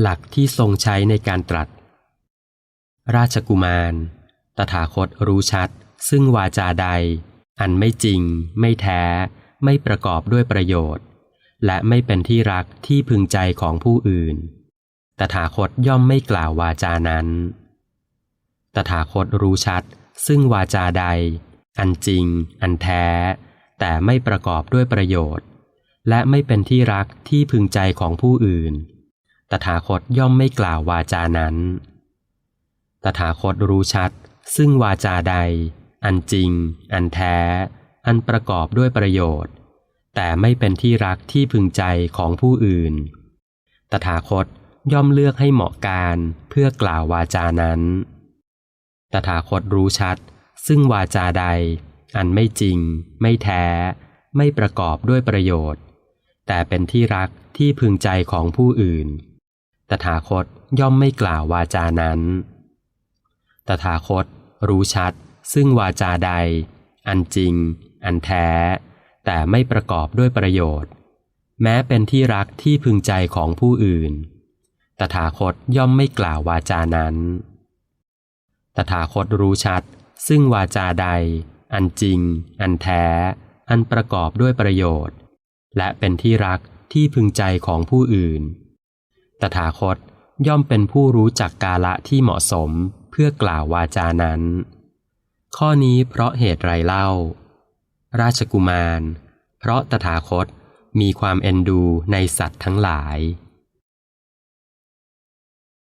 หลักที่ทรงใช้ในการตรัส ราชกุมาร ตถาคตรู้ชัด ซึ่งวาจาใด อันไม่จริง ไม่แท้ ไม่ประกอบด้วยประโยชน์ และไม่เป็นที่รักที่พึงใจของผู้อื่น ตถาคตย่อมไม่กล่าววาจานั้น ตถาคตรู้ชัด ซึ่งวาจาใด อันจริง อันแท้ แต่ไม่ประกอบด้วยประโยชน์ และไม่เป็นที่รักที่พึงใจของผู้อื่น ตถาคตย่อมไม่กล่าววาจานั้น ตถาคตรู้ชัด ซึ่งวาจาใด อันจริง อันแท้ อันประกอบด้วยประโยชน์ แต่ไม่เป็นที่รักที่พึงใจของผู้อื่น ตถาคตย่อมเลือกให้เหมาะการเพื่อกล่าววาจานั้น ตถาคตรู้ชัด ซึ่งวาจาใด อันไม่จริง ไม่แท้ ไม่ประกอบด้วยประโยชน์ แต่เป็นที่รักที่พึงใจของผู้อื่น ตถาคตย่อมไม่กล่าววาจานั้น ตถาคตรู้ชัด ซึ่งวาจาใด อันจริง อันแท้ แต่ไม่ประกอบด้วยประโยชน์ แม้เป็นที่รักที่พึงใจของผู้อื่น ตถาคตย่อมไม่กล่าววาจานั้น ตถาคตรู้ชัด ซึ่งวาจาใด อันจริง อันแท้ อันประกอบด้วยประโยชน์ และเป็นที่รักที่พึงใจของผู้อื่น ตถาคตย่อมเป็นผู้รู้จักกาละที่เหมาะสมเพื่อกล่าววาจานั้น ข้อนี้เพราะเหตุไรเล่า ราชกุมาร เพราะตถาคตมีความเอ็นดูในสัตว์ทั้งหลาย